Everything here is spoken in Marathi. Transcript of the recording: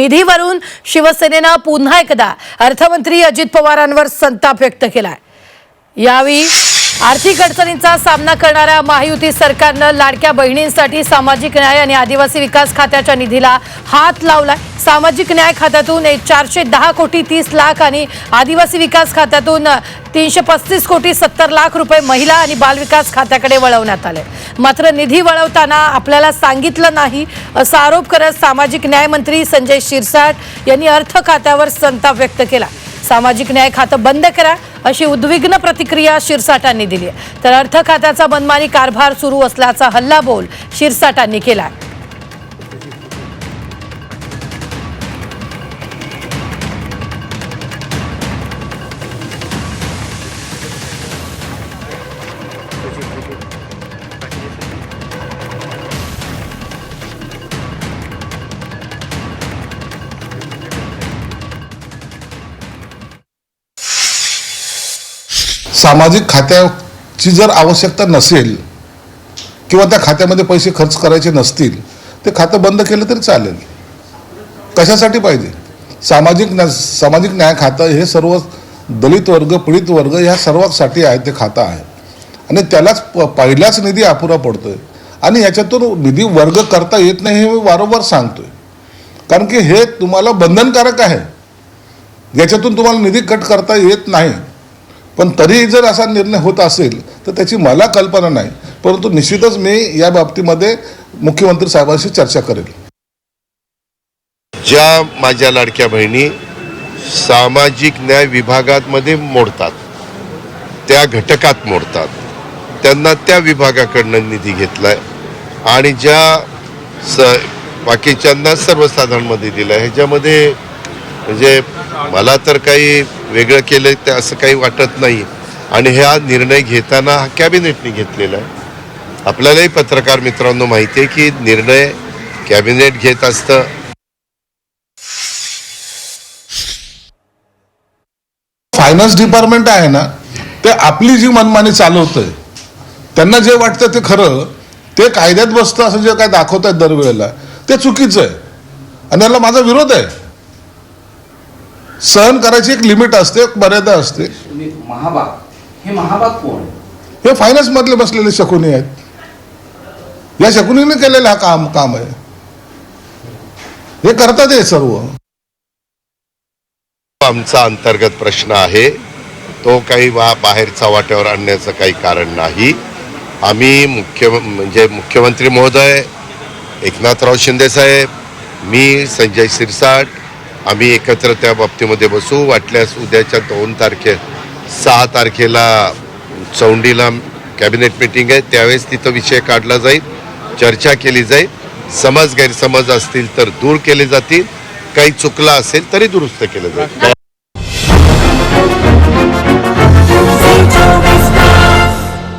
निधीवरून शिवसेनेनं पुन्हा एकदा अर्थमंत्री अजित पवारांवर संताप व्यक्त केलाय. यावेळी आर्थिक अडचणींचा सामना करणाऱ्या महायुती सरकारनं लाडक्या बहिणींसाठी सामाजिक न्याय आणि आदिवासी विकास खात्याच्या निधीला हात लावलाय. सामाजिक न्याय खात्यातून एक चारशे दहा कोटी तीस लाख आणि आदिवासी विकास खात्यातून तीनशे पस्तीस कोटी सत्तर लाख रुपये महिला आणि बालविकास खात्याकडे वळवण्यात आले. मात्र निधी वळवताना आपल्याला सांगितलं नाही असा आरोप करत सामाजिक न्यायमंत्री संजय शिरसाट यांनी अर्थ खात्यावर संताप व्यक्त केला. सामाजिक न्याय खातं बंद करा अशी उद्विग्न प्रतिक्रिया शिरसाटांनी दिली आहे. तर अर्थ खात्याचा मनमानी कारभार सुरू असल्याचा हल्लाबोल शिरसाटांनी केला आहे सामाजिक खात्याची जर आवश्यकता नसेल किंवा त्या खात्यामध्ये पैसे खर्च करायचे नसतील ते खातं बंद केलं तरी चालेल. कशासाठी पाहिजे? सामाजिक न्या सामाजिक न्याय खातं हे सर्व दलित वर्ग पीडित वर्ग ह्या सर्वांसाठी आहे ते खातं आहे आणि त्यालाच प- पहिलाच निधी अपुरा पडतो आहे आणि याच्यातून निधी वर्ग करता येत नाही हे मी वारंवार सांगतो आहे कारण की हे तुम्हाला बंधनकारक आहे. याच्यातून तुम्हाला निधी कट करता येत नाही. पण तरीही जर असा निर्णय होत असेल तर त्याची मला कल्पना नाही. परंतु निश्चितच मी या बाबतीमध्ये मुख्यमंत्री साहेबांशी चर्चा करेल. ज्या माझ्या लाडक्या बहिणी सामाजिक न्याय विभागामध्ये मोडतात त्या घटकात मोडतात त्यांना त्या विभागाकडनं निधी घेतलाय आणि ज्या स बाकीच्यांना सर्वसाधारणमध्ये दिला ह्याच्यामध्ये म्हणजे मला तर काही वेगळं केलं ते असं काही वाटत नाही. आणि हा निर्णय घेताना हा कॅबिनेटने घेतलेला आहे. आपल्यालाही पत्रकार मित्रांनो माहिती आहे की निर्णय कॅबिनेट घेत असतं. फायनान्स डिपार्टमेंट आहे ना ते आपली जी मनमानी चालवतंय त्यांना जे वाटतं ते खरं ते कायद्यात बसतं असं जे काय दाखवत आहेत दरवेळेला ते चुकीचं आहे. आणि याला माझा विरोध आहे. सहन करायची एक लिमिट असते एक मर्यादा असते. महाबाग हे महाबाग कोण? हे फायनान्स मधले बसलेले शकुनी आहेत. या शकुनीने केलेलं हा काम काम आहे. हे करतात हे सर्व. आमचा अंतर्गत प्रश्न आहे तो काही वा बाहेरचा वाट्यावर आणण्याचं काही कारण नाही. आम्ही मुख्य म्हणजे मुख्यमंत्री महोदय एकनाथराव शिंदेसाहेब मी संजय शिरसाट आम्ही एकत्र त्या बाबतीमध्ये बसू. वाटल्यास उद्याच्या दोन तारखे सहा तारखेला चौंडीला कॅबिनेट मिटिंग आहे. त्यावेळेस तिथं विषय काढला जाईल चर्चा केली जाईल. समज गैरसमज असतील तर दूर केले जातील. काही चुकला असेल तरी दुरुस्त केलं जाईल.